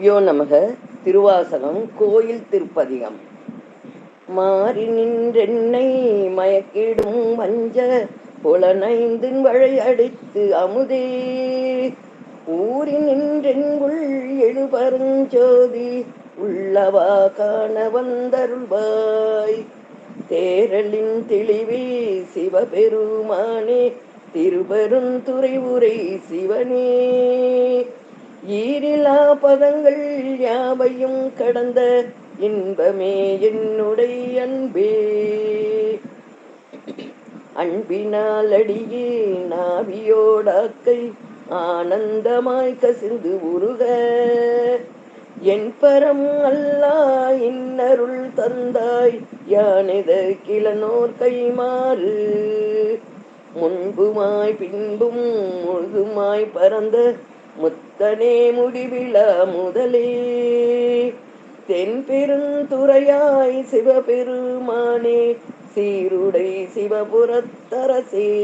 குருப்பியோ நமக திருவாசகம் கோயில் திருப்பதிகம். மாறி நின்றென்னை மயக்கிடும் வஞ்ச புலனைந்து வழையடித்து அமுதே. ஊறி நின்றென்குள் எழுபருஞ்சோதி உள்ளவா காண வந்தருள்வாய். தேரலின் தெளிவே சிவபெருமானே திருபெருந்துறை உரை சிவனே. ஈரிலா பதங்கள் யாவையும் கடந்த இன்பமே என்னுடைய அன்பே. அன்பினால் அடியே நாவியோடாக்கை ஆனந்தமாய் கசிந்து உருக. என் பரம் அல்லா இன்னருள் தந்தாய் யானித கிளனோர் கைமாறு. முன்புமாய் பின்பும் முழுதுமாய் பறந்த முத்தனே முடிவிழா முதலே. தென்பெருந்துறையாய் சிவபெருமானே சீருடை சிவபுரத்தரசே.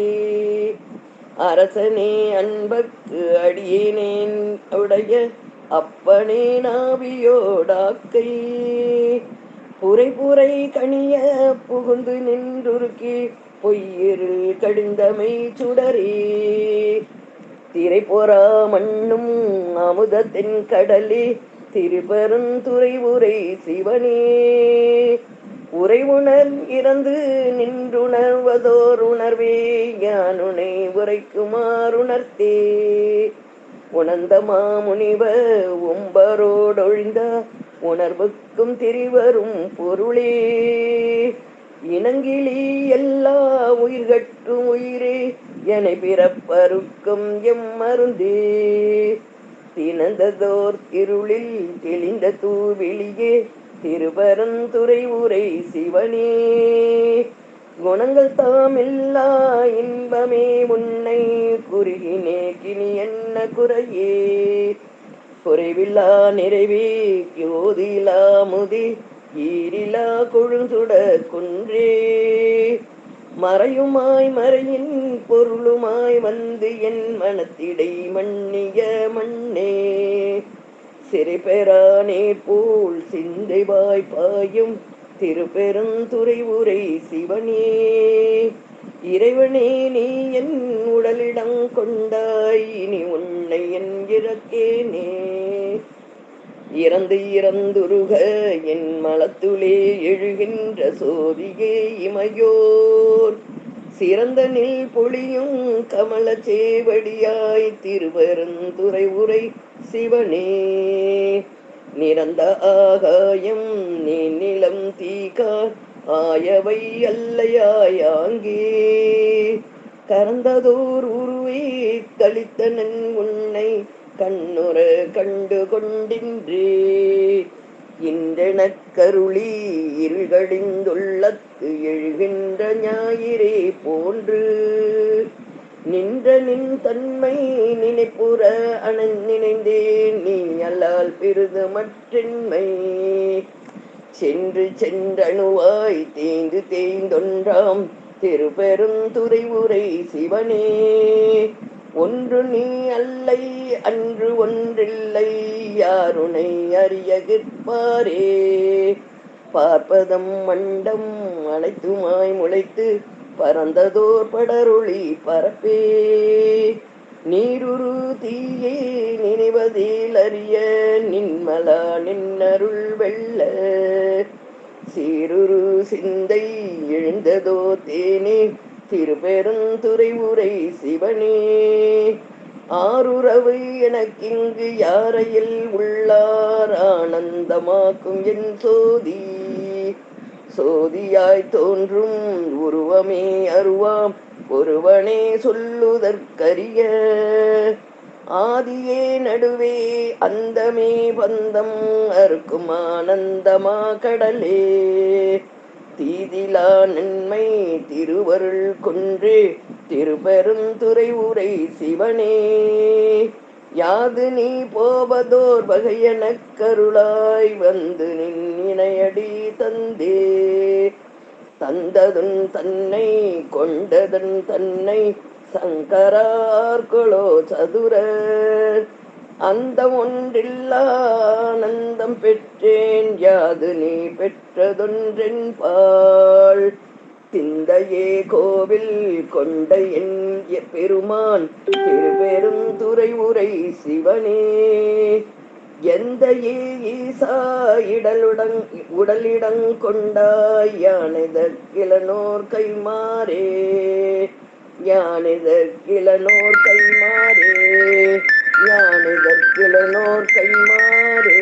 அரசனே அன்பக்கு அடியேனேன் உடைய அப்பனே நாவியோடாக்கை. புரை புரை கனிய புகுந்து நின்றுருக்கி பொய்யிரு கடிந்தமை சுடரே. திரை பொறா மண்ணும் அமுதத்தின் கடலே. திருப்பெருந்துறை உரை சிவனே. உரை உணர் இறந்து நின்றுணர்வதோர் உணர்வே. யானுனை உரைக்குமாறுணர்த்தே உணர்ந்த மாமுனிவ உம்பரோடொழிந்த உணர்வுக்கும் திரிவரும் பொருளே. இனங்கிலி எல்லா உயிர்கட்டும் உயிரே. என பிறப்பருக்கும் எம் மருந்தே. தினந்ததோர் திருளில் தெளிந்த தூவிலியே திருபரந்துரை உரை சிவனே. குணங்கள் தாமில்லா இன்பமே உன்னை குறுகினே கினி என்ன குறையே. குறைவில்லா நிறைவே யோதிலா முதி ஈரிலா கொழுந்துட குன்றே. மறையுமாய் மறையின் பொருளுமாய் வந்து என் மனத்திடை மன்னிய மண்ணே சிறைபெறானே போல் சிந்தை வாய்ப்பாயும் திருப்பெருந்துறை உரை சிவனே. இறைவனே நீ என் உடலிடம் கொண்டாய் இனி உன்னை என் இறக்கேனே. இறந்து இறந்துருக என் மலத்துளே எழுகின்ற சோதியே இமையோர். சிறந்த நில் பொழியும் கமல சேவடியாய் திருவருந்துரை உரை சிவனே. நிறந்த ஆகாயம் நீ நிலம் தீகா ஆயவை அல்லையாயாங்கே கறந்ததோர் உருவே கழித்தனன் உன்னை கண்ணுறு கண்டு கொண்டின்றே இன்றெனக் கருளி எழுகின்ற ஞாயிறே போன்று நின்ற நின் தன்மை நினைப்புற அணன் நினைந்தேன் நீ அல்லால் பெருது மற்றென்மை. சென்று சென்றணுவாய் தேய்ந்து தேய்ந்தொன்றாம் திருப்பெருந்துறை உரை சிவனே. ஒன்று நீ அல்லை அன்று ஒன்றில்லை. யாருனை அறிய கிற்பாரே பார்ப்பதம் மண்டம் அனைத்துமாய் முளைத்து பறந்ததோர் படருளி பரப்பே. நீருரு தீயே நினைவதில் அறிய நின்மலா நின்னருள் வெள்ள சீருரு சிந்தை எழுந்ததோ தேனே திருப்பெருந்துறை உரை சிவனே. ஆறுறவு எனக்கிங்கு யாரையில் உள்ளார்? ஆனந்தமாக்கும் என் சோதி. சோதியாய் தோன்றும் உருவமே அருவாம். ஒருவனே சொல்லுதற்கரிய. ஆதியே நடுவே அந்தமே பந்தம். அறுக்கும் ஆனந்தமா கடலே. தீதிலா நன்மை திருவருள் கொன்றே திருப்பெருந்துறை உரை சிவனே. யாது நீ போவதோர் வகையன கருளாய் வந்து நின் இணையடி தந்தே. தந்ததுன் தன்னை கொண்டதன் தன்னை சங்கரார்களோ சதுர அந்த ஒன்றில்லா ஆனந்தம் பெற்று பெற்றேன் யாது நீ பெற்றதொன்றென் பாள் சிந்தையே கோவில் கொண்ட என் பெருமான் திருபெரும் துறை உரை சிவனே. எந்த ஈசா இடலுடன் உடலிடங் கொண்டாய் யானிதற்கிலனோர் கைமாறே யானிதற்கிலனோர் கைமாறே யானிதற்கிலனோர் கைமாறே